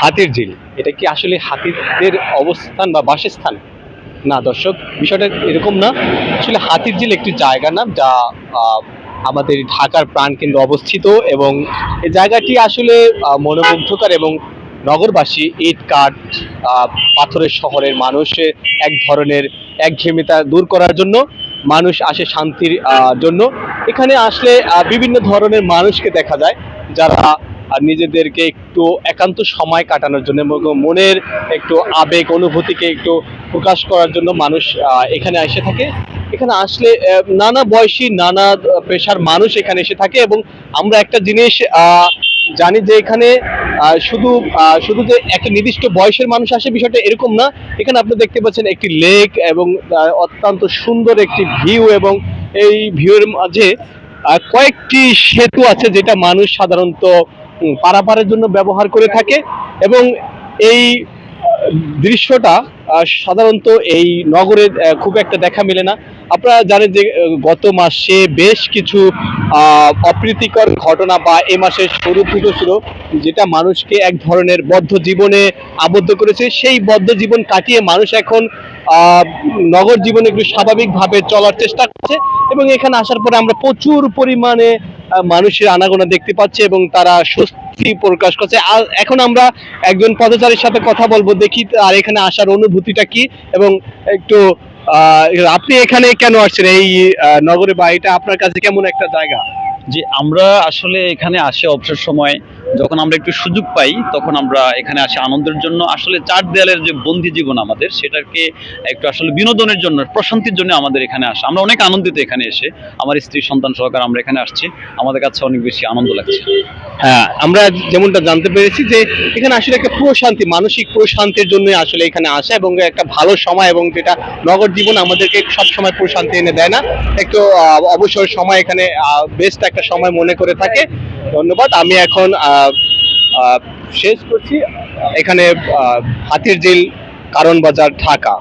হাতির ঝিল। এটা কি আসলে হাতিদের অবস্থান বা বাসস্থান? না দর্শক, বিষয়টা এরকম না। আসলে হাতির ঝিল একটি জায়গা না যা আমাদের ঢাকার প্রাণকেন্দ্রে অবস্থিত এবং এই জায়গাটি আসলে মনোমুগ্ধকর এবং নগরবাসী ইট, কাঠ পাথরের শহরের মানুষের এক ধরনের একঘেয়েমিতা দূর করার জন্য মানুষ আসে শান্তির জন্য। এখানে আসলে বিভিন্ন ধরনের মানুষকে দেখা যায় যারা আর নিজেদেরকে একটু একান্ত সময় কাটানোর জন্য মনের একটু আবেগ, অনুভূতিকে একটু প্রকাশ করার জন্য মানুষ এখানে এসে থাকে। এখানে আসলে নানা বয়সী, নানা পেশার মানুষ এখানে এসে থাকে এবং আমরা একটা জিনিস জানি যে এখানে শুধু শুধু যে একটা নির্দিষ্ট বয়সের মানুষ আসে বিষয়টা এরকম না। এখানে আপনি দেখতে পাচ্ছেন একটি লেক এবং অত্যন্ত সুন্দর একটি ভিউ এবং এই ভিউয়ের মাঝে কয়েকটি সেতু আছে যেটা মানুষ সাধারণত পারাপারের জন্য ব্যবহার করে থাকে এবং এই দৃশ্যটা সাধারণত এই নগরে খুব একটা দেখা মেলে না। আপনারা জানেন যে গত মাসে বেশ কিছু অপ্রীতিকর ঘটনা বা এ মাসের শুরু থেকে ছিল যেটা মানুষকে এক ধরনের বদ্ধ জীবনে আবদ্ধ করেছে। সেই বদ্ধ জীবন কাটিয়ে মানুষ এখন নগর জীবনে একটু স্বাভাবিকভাবে চলার চেষ্টা করছে এবং এখানে আসার পরে আমরা প্রচুর পরিমাণে মানুষের আনাগোনা দেখতে পাচ্ছি এবং তারা স্বস্তি প্রকাশ করছে। এখন আমরা একজন পদচারীর সাথে কথা বলব, দেখি আর এখানে আসার অনুভূতিটা কি? এবং একটু আপনি এখানে কেন আসছেন? এই নগরে বা এটা আপনার কাছে কেমন একটা জায়গা? যে আমরা আসলে এখানে আসে অবসর সময়। যখন আমরা একটু সুযোগ পাই, তখন আমরা এখানে আসি আনন্দের জন্য। আসলে চার দেয়ালের যে বন্দি জীবন আমাদের, সেটাকে একটু আসলে বিনোদনের জন্য, প্রশান্তির জন্য আমাদের এখানে আসা। আমরা অনেক আনন্দিত এখানে এসে। আমার স্ত্রী, সন্তান সহকারে আমরা এখানে আসছি। আমাদের কাছে অনেক বেশি আনন্দ লাগছে। হ্যাঁ আমরা যেমনটা জানতে পেরেছি যে, এখানে আসলে একটা প্রশান্তি মানসিক প্রশান্তির জন্য আসলে এখানে আসা এবং একটা ভালো সময় এবং যেটা নগর জীবন আমাদেরকে সব সময় প্রশান্তি এনে দেয় না। একটু অবসর সময় এখানে বেস্ট একটা সময় মনে করে থাকে। ধন্যবাদ। আমি এখন শেষ করছি। এখানে হাতির ঝিল কারণ বাজার ঢাকা।